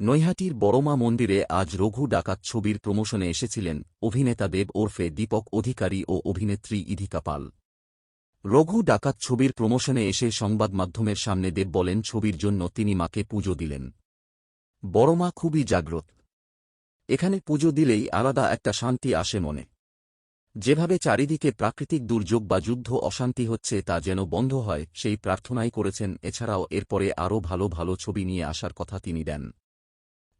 নৈহাটির বড়মা মন্দিরে আজ রঘু ডাকাত ছবির প্রমোশনে এসেছিলেন অভিনেতা দেব ওরফে দীপক অধিকারী ও অভিনেত্রী ইধিকা পাল। রঘু ডাকাত ছবির প্রমোশনে এসে সংবাদ মাধ্যমের সামনে দেব বলেন, ছবির জন্য তিনি মাকে পুজো দিলেন। বড়মা খুবই জাগ্রত। এখানে পুজো দিলেই আলাদা একটা শান্তি আসে মনে। যেভাবে চারিদিকে প্রাকৃতিক দুর্যোগ বা যুদ্ধ অশান্তি হচ্ছে তা যেন বন্ধ হয়, সেই প্রার্থনাই করেছেন। এছাড়াও এরপরে আরও ভালো ভালো ছবি নিয়ে আসার কথা তিনি দেন।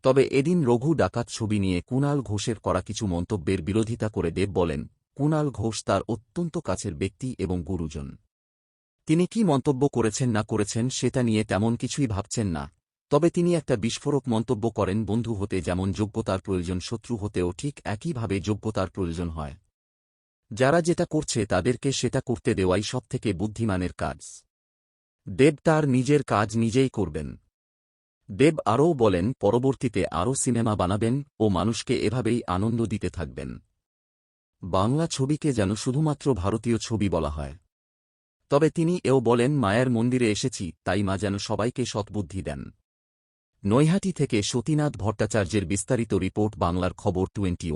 তবে এদিন রঘু ডাকাত ছবি নিয়ে কুণাল ঘোষের করা কিছু মন্তব্যের বিরোধিতা করে দেব বলেন, কুণাল ঘোষ তার অত্যন্ত কাছের ব্যক্তি এবং গুরুজন। তিনি কি মন্তব্য করেছেন না করেছেন সেটা নিয়ে তেমন কিছুই ভাবছেন না। তবে তিনি একটা বিস্ফোরক মন্তব্য করেন বন্ধু হতে যেমন যোগ্যতার প্রয়োজন শত্রু হতেও ঠিক একইভাবে যোগ্যতার প্রয়োজন হয়। যারা যেটা করছে তাদেরকে সেটা করতে দেওয়াই সবথেকে বুদ্ধিমানের কাজ। দেব তার নিজের কাজ নিজেই করবেন। দেব আরও বলেন, পরবর্তীতে আরও সিনেমা বানাবেন ও মানুষকে এভাবেই আনন্দ দিতে থাকবেন। বাংলা ছবিকে যেন শুধুমাত্র ভারতীয় ছবি বলা হয়। তবে তিনি এও বলেন, মায়ের মন্দিরে এসেছি, তাই মা যেন সবাইকে সৎবুদ্ধি দেন। নৈহাটি থেকে সতীনাথ ভট্টাচার্যের বিস্তারিত রিপোর্ট, বাংলার খবর twenty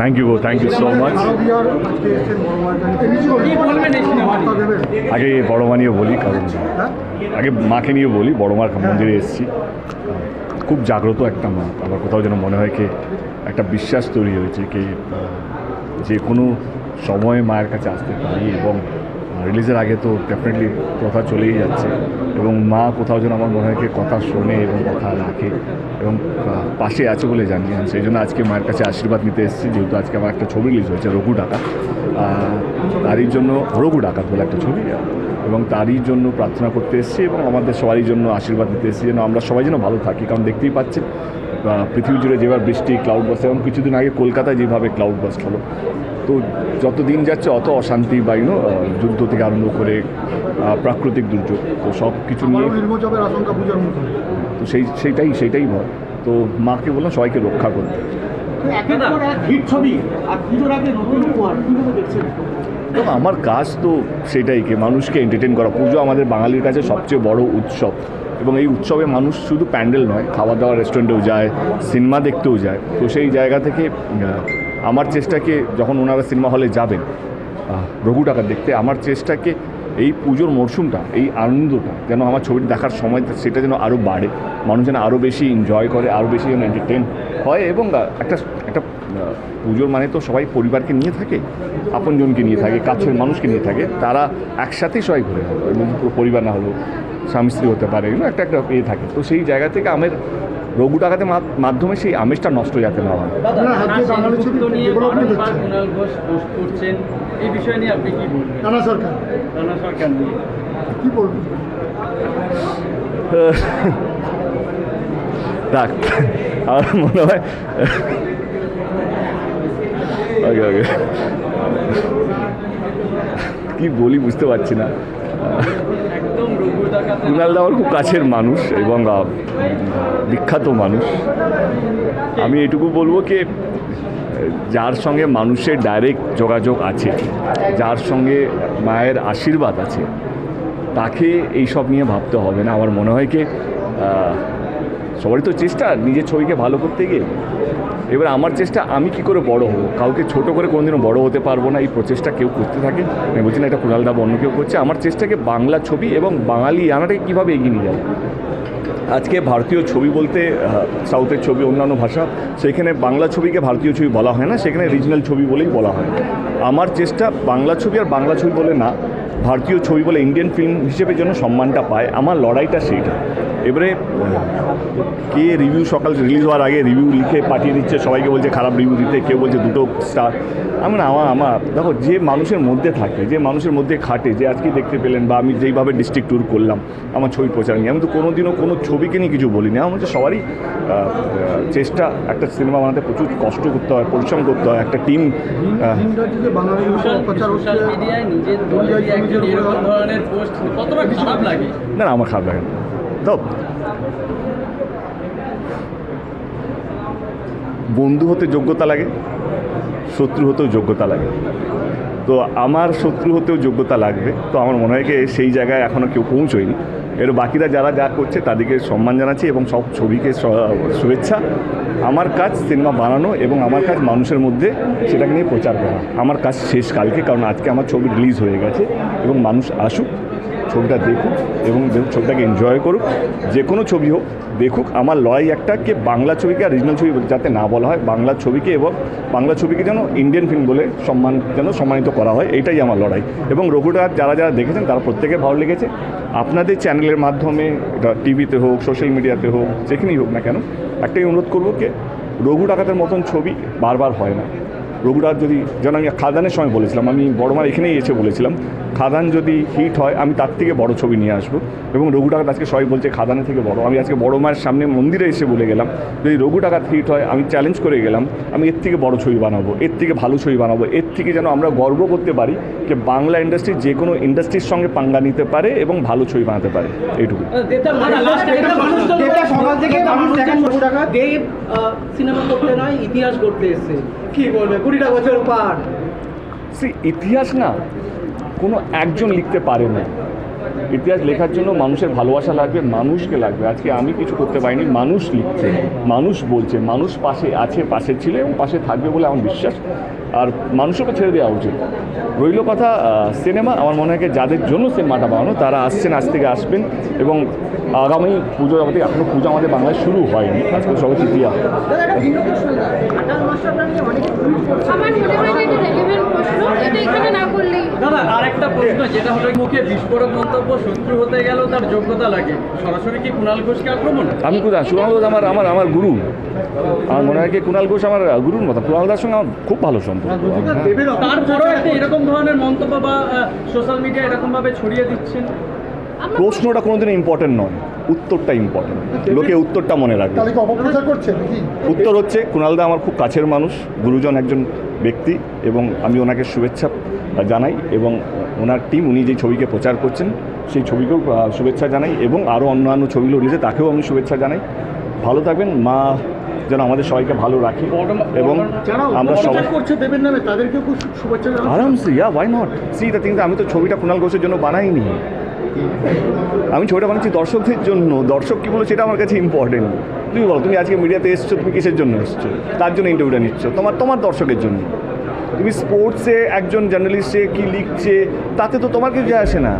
thank you thank you so much আগে বড় মা নিয়ে বলি, কারণ আগে মাকে নিয়ে বলি, বড় মার মন্দিরে এসেছি। খুব জাগ্রত একটা মা। আবার কোথাও যেন মনে হয় কি একটা বিশ্বাস তৈরি হয়েছে কি, যে কোনো সময়ে মায়ের কাছে আসতে পারি এবং রিলিজের আগে তো ডেফিনেটলি কথা চলেই যাচ্ছে। এবং মা কোথাও যেন আমার মনে হয় কথা শোনে এবং কথা রাখে এবং পাশে আছে বলে জানি সেই জন্য আজকে মায়ের কাছে আশীর্বাদ নিতে এসেছি, যেহেতু আজকে আমার একটা ছবি রিলিজ হয়েছে, রঘু ডাকা। তারই জন্য রঘু ডাকাত বলে একটা ছবি। এবং তারই জন্য প্রার্থনা করতে এসেছি এবং আমাদের সবারই জন্য আশীর্বাদ নিতে এসেছি, যেন আমরা সবাই যেন ভালো থাকি। কারণ দেখতেই পাচ্ছেন পৃথিবী জুড়ে যেভাবে বৃষ্টি ক্লাউড বাস্ট এবং কিছুদিন আগে কলকাতায় যেভাবে ক্লাউড বাস্ট হলো। তো যত দিন যাচ্ছে অত অশান্তি বা ইউনো যুদ্ধ থেকে আরম্ভ করে প্রাকৃতিক দুর্যোগ তো সব কিছু নিয়ে আবারও নির্মচাপের আশঙ্কা পূজার মতো। তো সেই সেইটাই সেইটাই ভয়। তো মাকে বললাম সবাইকে রক্ষা করতে। আমার কাজ তো সেটাই কি মানুষকে এন্টারটেন করা। পুজো আমাদের বাঙালির কাছে সবচেয়ে বড় উৎসব। এবং এই উৎসবে মানুষ শুধু প্যান্ডেল নয় খাওয়া দাওয়া রেস্টুরেন্টেও যায়, সিনেমা দেখতেও যায়। তো সেই জায়গা থেকে আমার চেষ্টাকে যখন ওনারা সিনেমা হলে যাবেন রঘু টাকা দেখতে, আমার চেষ্টাকে এই পুজোর মরশুমটা, এই আনন্দটা, যেন আমার ছবিটা দেখার সময় সেটা যেন আরও বাড়ে, মানুষ যেন আরও বেশি এনজয় করে আরও বেশি যেন এন্টারটেন হয় এবং একটা একটা পুজোর মানে তো সবাই পরিবারকে নিয়ে থাকে আপনজনকে নিয়ে থাকে কাছের মানুষকে নিয়ে থাকে তারা একসাথেই সবাই ঘুরে হবে এর পুরো পরিবার না হলেও স্বামী স্ত্রী হতে পারে এগুলো একটা একটা ইয়ে থাকে। তো সেই জায়গা থেকে আমের রঘু টাকাতে মাধ্যমে সেই আমেজটা নষ্ট যাতে না হয়। এই বিষয় নিয়ে আপনি কি বলবেন? সরকার। সরকার নিয়ে। কি বলবেন দেখ আমার মনে হয় ওকে ওকে কি বলি বুঝতে পারছি না। কুণাল দা আমার খুব কাছের মানুষ এবং বিখ্যাত মানুষ। আমি এটুকু বলব কি, যার সঙ্গে মানুষের ডাইরেক্ট যোগাযোগ আছে, যার সঙ্গে মায়ের আশীর্বাদ আছে, তাকে এইসব নিয়ে ভাবতে হবে না। আমার মনে হয় কি সবারই তো চেষ্টা নিজের ছবিকে ভালো করতে গিয়ে। এবার আমার চেষ্টা, আমি কি করে বড় হব? কাউকে ছোট করে কোনোদিনও বড় হতে পারব না, এই প্রচেষ্টা কেউ করতে থাকে। আমি বলছি, না, এটা কুণাল দা বা অন্য কেউ করছে। আমার চেষ্টাকে বাংলা ছবি এবং বাঙালি আনাটাকে কীভাবে এগিয়ে নিয়ে যাব? আজকে ভারতীয় ছবি বলতে সাউথের ছবি, অন্যান্য ভাষা সেখানে বাংলা ছবিকে ভারতীয় ছবি বলা হয় না, সেখানে রিজনাল ছবি বলেই বলা হয়। আমার চেষ্টা বাংলা ছবি আর বাংলা ছবি বলে না, ভারতীয় ছবি বলে ইন্ডিয়ান ফিল্ম হিসেবে যেন সম্মানটা পায়, আমার লড়াইটা সেইটা। এবারে, কে রিভিউ সকাল রিলিজ হওয়ার আগে রিভিউ লিখে পাঠিয়ে দিচ্ছে, সবাইকে বলছে খারাপ রিভিউ দিতে, কেউ বলছে দুটো স্টার আমি না আমার আমার, দেখো, যে মানুষের মধ্যে থাকে, যে মানুষের মধ্যে খাটে, যে আজকে দেখতে পেলেন বা আমি যেইভাবে ডিস্ট্রিক্ট ট্যুর করলাম, আমার ছবি প্রচার নিয়ে, আমি তো কোনোদিনও কোনো ছবিকে নিয়ে কিছু বলিনি। আমার হচ্ছে সবারই চেষ্টা, একটা সিনেমা বানাতে প্রচুর কষ্ট করতে হয়, পরিশ্রম করতে হয়, একটা টিম হচ্ছে না না আমার খারাপ লাগে তো বন্ধু হতে যোগ্যতা লাগে শত্রু হতেও যোগ্যতা লাগে। তো আমার শত্রু হতেও যোগ্যতা লাগবে। তো আমার মনে হয় কি সেই জায়গায় এখনও কেউ পৌঁছয়নি। এর বাকিরা যারা যা করছে তাদেরকে সম্মান জানাচ্ছি এবং সব ছবিকে শুভেচ্ছা। আমার কাজ সিনেমা বানানো এবং আমার কাজ মানুষের মধ্যে সেটাকে নিয়ে প্রচার করা। আমার কাজ শেষ কালকে, কারণ আজকে আমার ছবি রিলিজ হয়ে গেছে এবং মানুষ আসুক। ছবিটা দেখুক এবং ছবিটাকে এনজয় করুক, যে কোনো ছবি হোক, দেখুক আমার লড়াই একটা কে বাংলা ছবিকে আর রিজনাল ছবি যাতে না বলা হয়, বাংলা ছবিকে এবং বাংলা ছবিকে যেন ইন্ডিয়ান ফিল্ম বলে সম্মান যেন সম্মানিত করা হয়, এটাই আমার লড়াই। এবং রঘুটা যারা যারা দেখেছেন, তারা প্রত্যেকে ভালো লেগেছে। আপনাদের চ্যানেলের মাধ্যমে, এটা টিভিতে হোক সোশ্যাল মিডিয়াতে হোক, যেখানেই হোক না কেন, একটাই অনুরোধ করব কে, রঘু ডাকাতের মতন ছবি বারবার হয় না। রঘুরাজ যদি যেন আমি খাদানের সময় বলেছিলাম আমি বড়মার এখানেই এসে বলেছিলাম খাদান যদি হিট হয় আমি তার থেকে বড় ছবি নিয়ে আসব। এবং রঘু ডাকাত আজকে সবাই বলছে খাদানের থেকে বড়। আমি আজকে বড় মায়ের সামনে মন্দিরে এসে বলে গেলাম যদি রঘু ডাকাত হিট হয় আমি চ্যালেঞ্জ করে গেলাম আমি এর থেকে বড় ছবি বানাবো এর থেকে ভালো ছবি বানাবো এর থেকে যেন আমরা গর্ব করতে পারি যে বাংলা ইন্ডাস্ট্রি যে কোনো ইন্ডাস্ট্রির সঙ্গে পাঙ্গা নিতে পারে এবং ভালো ছবি বানাতে পারে। এইটুকু। সকাল থেকে মানুষ দেখেন দেব সিনেমা করতে নয় ইতিহাস করতে এসেছে। কি বলবে? কুড়িটা বছর পার। সে ইতিহাস না, কোনো একজন লিখতে পারে না। ইতিহাস লেখার জন্য মানুষের ভালোবাসা লাগবে, মানুষকে লাগবে। আজকে আমি কিছু করতে পারিনি, মানুষ লিখছে, মানুষ বলছে, মানুষ পাশে আছে, পাশে ছিল এবং পাশে থাকবে বলে আমার বিশ্বাস। আর মানুষকে ছেড়ে দেওয়া উচিত। রইল কথা সিনেমা আমার মনে হয় যাদের জন্য সিনেমাটা বানানো তারা আসছেন আজ থেকে আসবেন এবং আগামী পুজো আমাদের এখনও পুজো আমাদের বাংলায় শুরু হয়নি। আজকে সবাই তৃতীয়া আমার হয় না এটা রেলেভেন্ট প্রশ্ন এটা এখানে না করলেই দাদা আর একটা প্রশ্ন যেটা হলো মুখে বিস্ফোরক মন্তব্য শত্রু হতে গেল তার যোগ্যতা লাগে। সরাসরি কি কুণাল ঘোষকে আক্রমণ? আমি কোথায় সুনাল ঘোষ আমার আমার আমার গুরু। আমার মনে হয় কি কুণাল ঘোষ আমার গুরুর মতো। কুণাল দার সঙ্গে আমার খুব ভালো সম্পর্ক। তারপরেও একটা এরকম ধরনের মন্তব্য বা সোশ্যাল মিডিয়া এরকম ভাবে ছড়িয়ে দিচ্ছেন? প্রশ্নটা কোনোদিনও ইম্পর্টেন্ট নয় উত্তরটা ইম্পর্টেন্ট লোকে উত্তরটা মনে রাখবে। উত্তর হচ্ছে কুণালদা আমার খুব কাছের মানুষ গুরুজন একজন ব্যক্তি এবং আমি ওনাকে শুভেচ্ছা জানাই এবং ওনার টিম উনি যে ছবিকে প্রচার করছেন সেই ছবিকেও শুভেচ্ছা জানাই এবং আরও অন্যান্য ছবিগুলো রয়েছে তাকেও আমি শুভেচ্ছা জানাই। ভালো থাকবেন মা যেন আমাদের সবাইকে ভালো রাখি এবং আমরা সবাই আরামসে yeah why not see the thing আমি তো ছবিটা কুণাল ঘোষের জন্য বানাইনি। আমি ছবিটা বানাচ্ছি দর্শকদের জন্য। দর্শক কী বলো সেটা আমার কাছে ইম্পর্টেন্ট তুমি বলো তুমি আজকে মিডিয়াতে এসছো তুমি কিসের জন্য এসছো? তার জন্য ইন্টারভিউটা নিচ্ছ? তোমার তোমার দর্শকের জন্য। তুমি স্পোর্টসে একজন জার্নালিস্টে কী লিখছে তাতে তো তোমার কিছু যায় আসে না।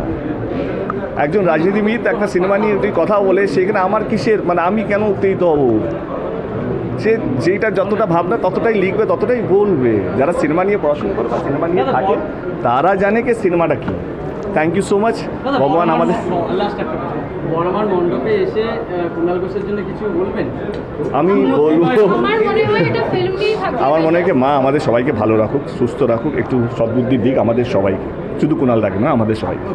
একজন রাজনীতিবিদ একটা সিনেমা নিয়ে যদি কথা বলে সেখানে আমার কিসের মানে আমি কেন উত্তেজিত হব? সে যেটা যতটা ভাবনা ততটাই লিখবে ততটাই বলবে। যারা সিনেমা নিয়ে পড়াশোনা করে বা সিনেমা নিয়ে থাকে তারা জানে কি সিনেমাটা কী। থ্যাংক ইউ সো মাচ ভগবান আমাদের লাস্ট একটা কথা। বড়মার মণ্ডপে এসে কুণাল ঘোষের জন্য কিছু বলবেন? আমি বলব আমার মনে হয় মনে হয় মা আমাদের সবাইকে ভালো রাখুক সুস্থ রাখুক একটু সদ্বুদ্ধির দিক আমাদের সবাইকে। শুধু কুণাল রাখে না আমাদের সবাইকে।